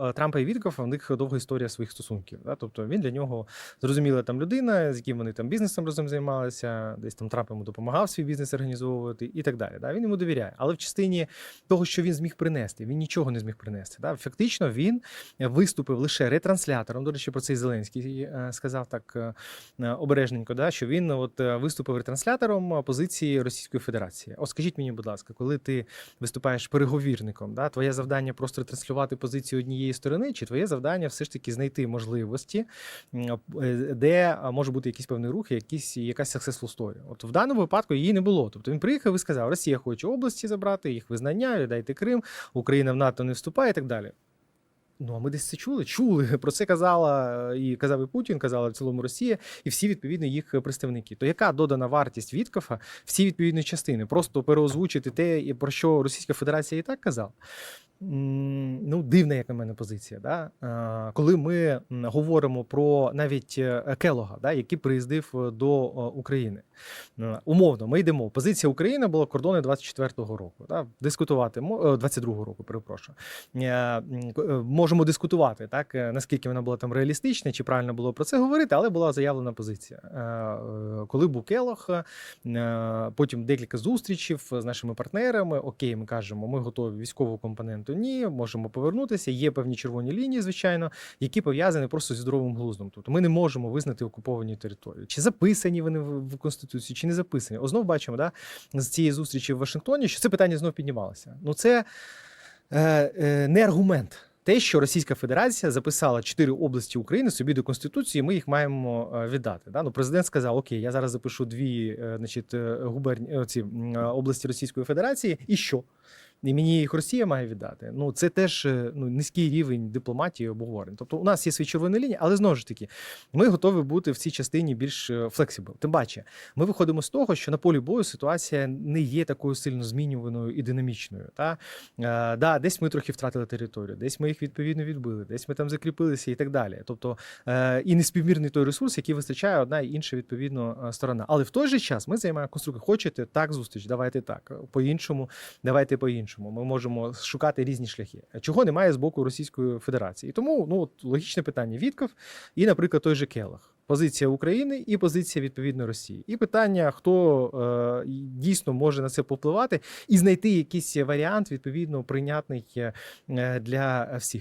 е, Трампа і Віткофа в них довга історія своїх стосунків. Да? Тобто він для нього зрозуміла там людина, з яким вони там бізнесом разом займалися, десь там Трамп йому допомагав свій бізнес організовувати і так далі. Да? Він йому довіряє. Але в частині того, що він зміг принести, він нічого не зміг принести. Да? Фактично він виступив лише ретранслятором. До речі, про це і Зеленський е, сказав так е, обережненько, да? що він от виступив ретранслятором позиції Російської Федерації. От скажіть мені, будь ласка, коли ти виступаєш переговірником, да? твоє завдання просто ретранслювати позицію однієї сторони, чи твоє завдання все ж таки знайти можливості, е, де може бути якийсь певний рух, якісь, якась successful story. От в даному випадку її не було. Тобто він приїхав і сказав, Росія хоче області забрати, їх визнання, віддайте Крим, Україна в НАТО не вступає і так далі. Ну, а ми десь це чули? Чули. Про це казала і казав і Путін, казала в цілому Росія, і всі відповідно їх представники. То яка додана вартість Віткофа всі відповідні частини? Просто переозвучити те, про що Російська Федерація і так казала? Ну, дивна, як на мене, позиція. Да? Коли ми говоримо про навіть е, Келога, да, який приїздив е, до України. Умовно, ми йдемо. Позиція України була кордони 24-го року. Да? Дискутувати мо- е, 22-го року, перепрошую. Можемо дискутувати, так наскільки вона була там реалістична, чи правильно було про це говорити, але була заявлена позиція. Коли був Келох, е, потім декілька зустрічів з нашими партнерами. Окей, ми кажемо, ми готові військового компоненту. Ні, можемо повернутися. Є певні червоні лінії, звичайно, які пов'язані просто зі здоровим глуздом. Тобто ми не можемо визнати окуповані території. Чи записані вони в конституції, чи не записані? О, знов бачимо, да, з цієї зустрічі в Вашингтоні, що це питання знов піднімалося. Ну це е, е, не аргумент. Те, що Російська Федерація записала чотири області України собі до конституції, ми їх маємо е, віддати. Да? Ну, президент сказав: Окей, я зараз запишу дві е, значить, е, губерні... ці, області Російської Федерації, і що? І мені їх Росія має віддати. Ну це теж е, ну, низький рівень дипломатії обговорень. Тобто, у нас є свої червоні лінії, але знову ж таки, ми готові бути в цій частині більш флексибл. Тим паче, ми виходимо з того, що на полі бою ситуація не є такою сильно змінюваною і динамічною. Та е, да, десь ми трохи втратили територію, десь ми їх відповідно відбили, десь ми там закріпилися і так далі. Тобто е, і неспівмірний той ресурс, який вистачає одна і інша відповідно е, сторона. Але в той же час ми займаємо конструктив. Хочете так зустріч, давайте так. По-іншому, давайте по-іншому. Ми можемо шукати різні шляхи. Чого немає з боку Російської Федерації. І тому ну от логічне питання Вітков і, наприклад, той же Келах. Позиція України і позиція відповідно Росії. І питання, хто е, дійсно може на це попливати і знайти якийсь варіант відповідно прийнятний е, для всіх.